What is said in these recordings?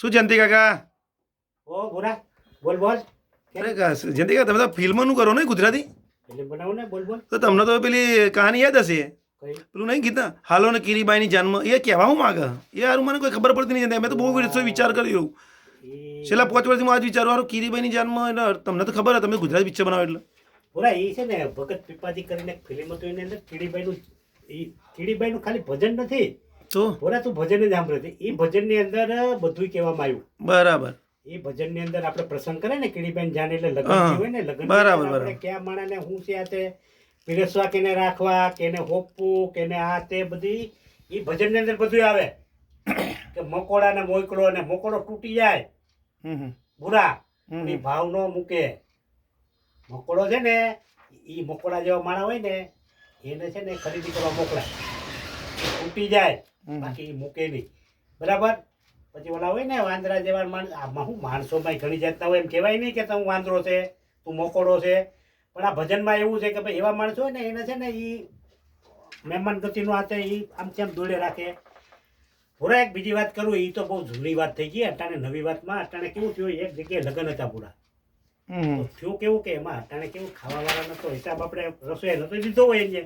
શું જયંતિ કાકા? ઓ ગોરા બોલ બોલ. અરે જયંતિ કાકા તમે તો ફિલ્મનું કરો ને ગુજરાતી? ફિલ્મ બનાવો ને બોલ બોલ. તો તમને તો પેલી કહાની યાદ હશે. પેલું નહીં કીધા હાલો ને કીરીબાઈની જન્મ. એ કહેવા હું માગે? એ હારું મને કોઈ ખબર પડતી નહીં મેં તો બહુ વર્ષો વિચાર કર્યો. રહ્યું છેલ્લા પાંચ વર્ષથી હું આજ વિચારું હારું કીરીબાઈની જન્મ એટલે તમને તો ખબર તમે ગુજરાતી પિક્ચર બનાવો એટલે. ભૂરા એ છે ને ભગત પીપાજી કરીને ફિલ્મ હતું એની અંદર કીડીબાઈનું ઈ કીડીબાઈનું ખાલી ભજન નથી. તો? ભૂરા તું ભજન જ સાંભળ્યું એ ભજનની અંદર બધું કહેવામાં આવ્યું. બરાબર. એ ભજનની અંદર આપણે પ્રસંગ કરે ને કીડીબેન જાને એટલે લગ્ન હોય ને લગ્ન બરાબર, આપણે બરાબર. કયા માણસને હું છે આ તે? પીરસવા કેને રાખવા કેને હોપવું કેને આ તે બધી એ ભજનની અંદર બધું આવે. કે મકોડા ને મોકળો ને મોકળો તૂટી જાય. ભૂરા. એ ભાવ નો મૂકે. મકોડો છે ને એ મકોડા જેવા માણા હોય ને એને છે ને ખરીદી કરવા મોકલાય. તૂટી જાય. બાકી ઈ મૂકે નહીં. બરાબર? પછી ઓલા હોય ને વાંદરા જેવા માણસ આમાં હું માણસોમાં ઘણી જાતના હોય એમ કહેવાય નહીં કે તું વાંદરો છે તું મોકોડો છે. પણ આ ભજનમાં એવું છે કે ભાઈ એવા માણસો હોય ને એને છે ને એ મહેમાન ગતિનો હાથે એ આમ તેમ દોડે રાખે. પૂરા એક બીજી વાત કરું એ તો બહુ જૂની વાત થઈ ગઈ અટાણે નવી વાતમાં અટાણે કેવું થયું એક જગ્યાએ લગ્ન હતા પૂરા. થયું કેવું કે એમાં અટાણે કેવું ખાવાવાળા નતો હિસાબ આપણે રસોઈ નતો દીધો હોય એને.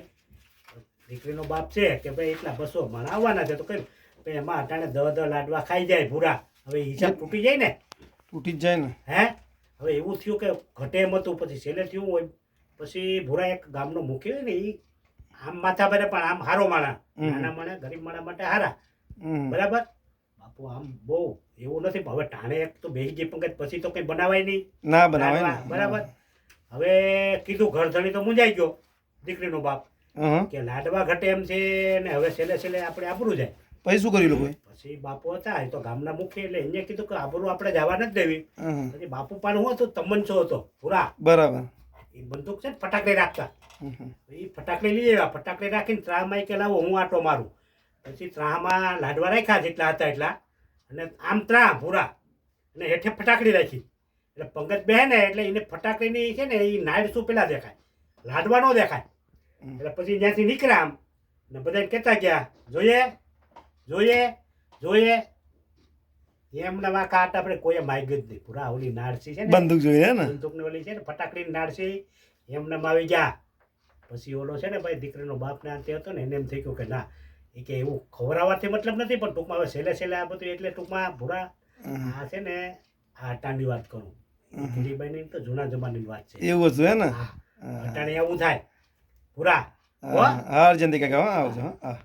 દીકરીનો બાપ છે કે ભાઈ એટલા બસો માણ આવવાના છે તો કઈ ભાઈ એમાં અટાણે દહ દહ લાડવા ખાઈ જાય ભૂરા. હવે હિસાબ તૂટી જાય ને? તૂટી જ જાય ને. હે? હવે એવું થયું કે ઘટે એમ હતું પછી છેલ્લે થયું હોય પછી ભૂરા એક ગામનો હોય ને એ આમ માથા ભરે પણ આમ હારો માણા. નાના માણા ગરીબ માણા માટે હારા. બરાબર? બાપુ આમ બહુ એવું નથી હવે ટાણે એક તો બેસી ગઈ પંકજ પછી તો કઈ બનાવાય નહીં. ના બનાવે લાડવા, બરાબર? હવે કીધું ઘર ધણી તો મુંજાઈ ગયો દીકરીનો બાપ. કે લાડવા ઘટે એમ છે ને હવે છેલ્લે છેલ્લે આપણે આપણું જાય. પછી શું કર્યું લોકોએ? પછી બાપુ હતા એ તો ગામના મુખ્ય એટલે એને કીધું કે આબરું આપણે જવા નથી દેવી. પછી બાપુ પણ હું હતું તમનચો હતો પૂરા. બરાબર. એ બંદૂક છે ને ફટાકડી રાખતા. એ ફટાકડી લઈ આવ્યા ફટાકડી રાખીને ત્રાહમાં કે લાવો હું આટો મારું. પછી ત્રાહમાં લાડવા રાખ્યા જેટલા હતા એટલા. અને આમ ત્રાહ પૂરા. અને હેઠે ફટાકડી રાખી. એટલે પંકજ બે ને એટલે એને ફટાકડીની છે ને એ નાઇટ શું પેલા દેખાય? લાડવા નો દેખાય. એટલે પછી ત્યાંથી નીકળ્યા આમ ને બધાને કહેતા ગયા જોઈએ જોઈએ જોઈએ. એમના માં કાટ આપણે કોઈ માગ્યું જ નહીં. પૂરા ઓલી નાડસી છે ને બંદૂક જોઈએ ને? બંદૂકની ઓલી છે ને ફટાકડી નાડસી એમને આવી ગયા. પછી ઓલો છે ને ભાઈ દીકરીનો બાપ ને અંતે હતો ને એને એમ થઈ ગયું કે ના એ કે એવું ખવરાવાથી મતલબ નથી પણ ટૂંકમાં હવે છેલ્લે છેલ્લે આ બધું એટલે ટૂંકમાં ભૂરા. આ છે ને આ અટાણની વાત કરું. ગિરીબાઈની તો જૂના જમાનાની વાત છે. એવું હતું હે. ને. અટાણે એવું થાય. કાકા હા આવજો હા હા.